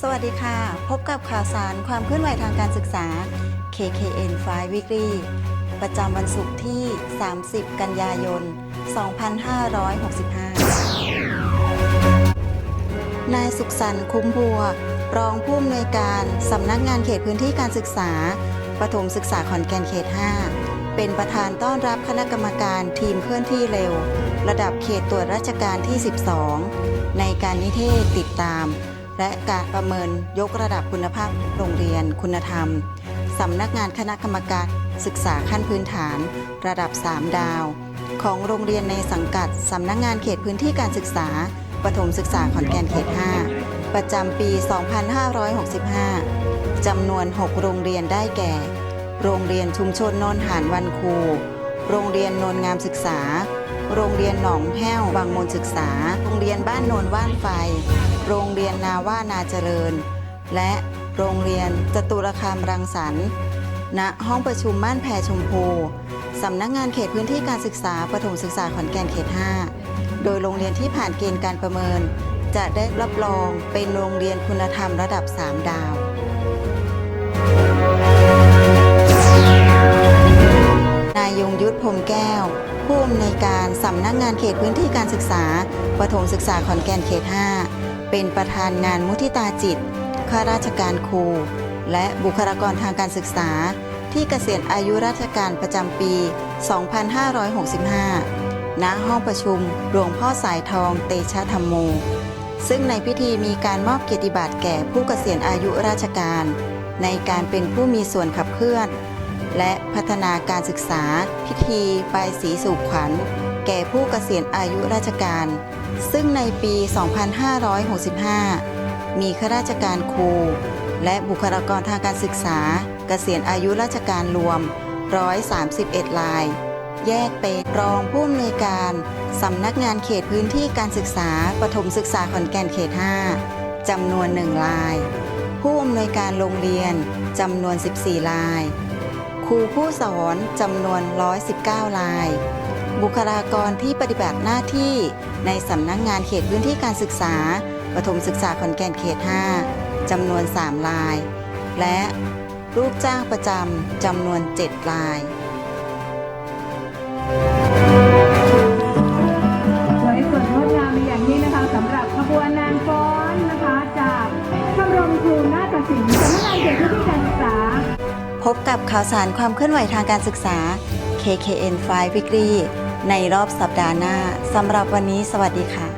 สวัสดีค่ะ พบกับข่าวสารความเคลื่อนไหวทางการศึกษา KKN 5 Weekly ประจำวันศุกร์ที่ 30 กันยายน 2565 นายสุขสันต์คุ้มบัว รองผู้อำนวยการสำนักงานเขตพื้นที่การศึกษา ประถมศึกษาขอนแก่นเขต 5 เป็นประธานต้อนรับคณะกรรมการทีมเคลื่อนที่เร็ว ระดับเขตตรวจราชการที่ 12 ในการนิเทศติดตาม และการประเมินยกระดับคุณภาพโรงเรียน คุณธรรม สำนักงานคณะกรรมการศึกษาขั้นพื้นฐาน ระดับ 3 ดาว ของโรงเรียนในสังกัด สำนักงานเขตพื้นที่การศึกษาประถมศึกษาขอนแก่นเขต 5 ประจำปี 2565 จำนวน 6 โรงเรียนได้แก่ โรงเรียนชุมชนนนหานวันคู โรงเรียนโนนงามศึกษา โรงเรียนหนองแห้วบางมนศึกษา โรงเรียนบ้านโนนว่านไฟ โรงเรียนนาว่านาเจริญ และโรงเรียนจตุรคามรังสรรค์ณห้องประชุมม่านแพรชมพูสำนักงานเขตพื้นที่การศึกษาประถมศึกษาขอนแก่นเขต 5 โดยโรงเรียนที่ผ่านเกณฑ์การประเมิน จะได้รับรองเป็นโรงเรียนคุณธรรมระดับ 3 ดาว ยงยุทธพรมแก้ว ผู้อำนวยการสำนักงานเขตพื้นที่การศึกษาประถมศึกษาขอนแก่นเขต 5 เป็นประธานงานมุทิตาจิตข้าราชการครู และบุคลากรทางการศึกษา ที่เกษียณอายุราชการประจำปี 2565 ณ ห้องประชุมหลวงพ่อสายทองเตชะธรรมโม ซึ่งในพิธีมีการมอบเกียรติบัตรแก่ผู้เกษียณอายุราชการ ในการเป็นผู้มีส่วนขับเคลื่อน และพัฒนาการศึกษา พิธีใบสีสู่ขวัญ แก่ผู้เกษียณอายุราชการ ซึ่งในปี 2565 มีข้าราชการครู และบุคลากรทางการศึกษา เกษียณอายุราชการรวม 131 ราย แยกเป็นรองผู้อำนวยการสำนักงานเขตพื้นที่การศึกษาประถมศึกษาขอนแก่นเขต 5จำนวน 1 ราย ผู้อำนวยการโรงเรียนจำนวน 14 ราย ครูผู้สอนจำนวน 119 ราย บุคลากรที่ปฏิบัติหน้าที่ในสำนักงานเขตพื้นที่การศึกษาประถมศึกษาขอนแก่นเขต 5 จำนวน 3 ราย และลูกจ้างประจำจำนวน 7 รายสวยสดงดงามเป็นอย่างยิ่งนะคะสำหรับขบวนนางฟ้อนนะคะจากชมรมครูนาฏศิลป์สำนักงานเขตพื้นที่การศึกษา พบกับข่าวสารความเคลื่อนไหวทางการศึกษา KKN 5 Weekly ในรอบสัปดาห์หน้าสำหรับวันนี้สวัสดีค่ะ